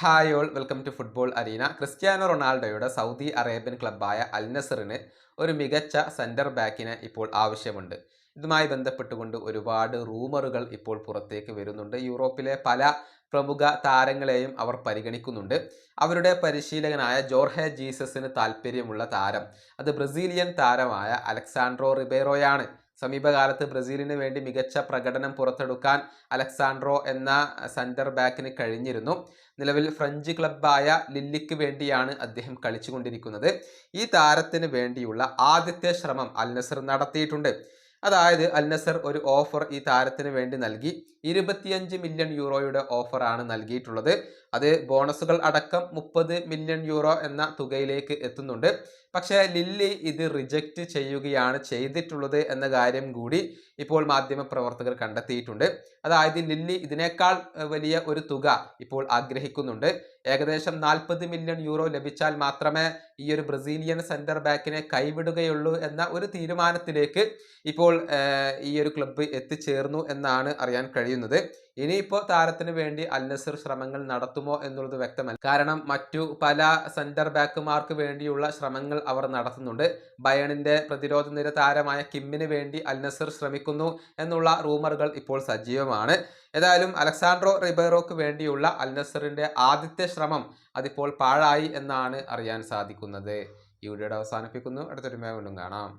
Hi all welcome to football arena Cristiano റൊണാൾഡോയുടെ Saudi Arabian ക്ലബ്ബായ Al നസറിന് ഒരു മികച്ച സെന്റർ ബാക്കിനെ ഇപ്പോൾ ആവശ്യമുണ്ട്. ഇതുമായി ബന്ധപ്പെട്ടുകൊണ്ട് ഒരുപാട് റൂമറുകൾ ഇപ്പോൾ പുറത്തേക്ക് വരുന്നുണ്ട്. യൂറോപ്പിലെ പല പ്രമുഖ താരങ്ങളെയും അവർ പരിഗണിക്കുന്നുണ്ട്. അവരുടെ പരിശീലകനായ ജോർഹെ ജീസസിന് താല്പര്യമുള്ള താരം. അത് ബ്രസീലിയൻ താരമായ അലക്സാൻഡ്രോ റിബേറോയാണ്. സമീപകാലത്ത് ബ്രസീലിന് വേണ്ടി മികച്ച പ്രകടനം പുറത്തെടുക്കാൻ അലക്സാൻഡ്രോ എന്ന സെന്റർ ബാക്കിന് കഴിഞ്ഞിരുന്നു. നിലവിൽ ഫ്രഞ്ച് ക്ലബ്ബായ ലില്ലിക്ക് വേണ്ടിയാണ് അദ്ദേഹം കളിച്ചുകൊണ്ടിരിക്കുന്നത്. ഈ താരത്തിന് വേണ്ടിയുള്ള ആദ്യത്തെ ശ്രമം അൽ നസർ നടത്തിയിട്ടുണ്ട്. അതായത് അൽ നസർ ഒരു ഓഫർ ഈ താരത്തിന് വേണ്ടി നൽകി. ഇരുപത്തിയഞ്ച് മില്യൺ യൂറോയുടെ ഓഫറാണ് നൽകിയിട്ടുള്ളത്. അത് ബോണസുകൾ അടക്കം മുപ്പത് മില്യൺ യൂറോ എന്ന തുകയിലേക്ക് എത്തുന്നുണ്ട്. പക്ഷേ ലില്ലി ഇത് റിജക്റ്റ് ചെയ്യുകയാണ് ചെയ്തിട്ടുള്ളത് എന്ന കാര്യം കൂടി ഇപ്പോൾ മാധ്യമ പ്രവർത്തകർ കണ്ടെത്തിയിട്ടുണ്ട്. അതായത് ലില്ലി ഇതിനേക്കാൾ വലിയ ഒരു തുക ഇപ്പോൾ ആഗ്രഹിക്കുന്നുണ്ട്. ഏകദേശം നാൽപ്പത് മില്യൺ യൂറോ ലഭിച്ചാൽ മാത്രമേ ഈ ഒരു ബ്രസീലിയൻ സെന്റർ ബാക്കിനെ കൈവിടുകയുള്ളൂ എന്ന ഒരു തീരുമാനത്തിലേക്ക് ഇപ്പോൾ ഈ ഒരു ക്ലബ്ബ് എത്തിച്ചേർന്നു എന്നാണ് അറിയാൻ കഴിയുന്നത്. ഇനിയിപ്പോൾ താരത്തിന് വേണ്ടി അൽ നസർ ശ്രമങ്ങൾ നടത്തുമോ എന്നുള്ളത് വ്യക്തമല്ല. കാരണം മറ്റു പല സെന്റർ ബാക്കുമാർക്ക് വേണ്ടിയുള്ള ശ്രമങ്ങൾ അവർ നടത്തുന്നുണ്ട്. ബയണിന്റെ പ്രതിരോധ നിര താരമായ കിമ്മിന് വേണ്ടി അൽ നസർ ശ്രമിക്കുന്നു എന്നുള്ള റൂമറുകൾ ഇപ്പോൾ സജീവമാണ്. ഏതായാലും അലക്സാണ്ട്രോ റിബേറോക്ക് വേണ്ടിയുള്ള അൽ നസറിന്റെ ആദ്യത്തെ ശ്രമം അതിപ്പോൾ പാഴായി എന്നാണ് അറിയാൻ സാധിക്കുന്നത്. ഈ വീഡിയോയുടെ അവസാനിപ്പിക്കുന്നു. അടുത്തൊരു വീണ്ടും കാണാം.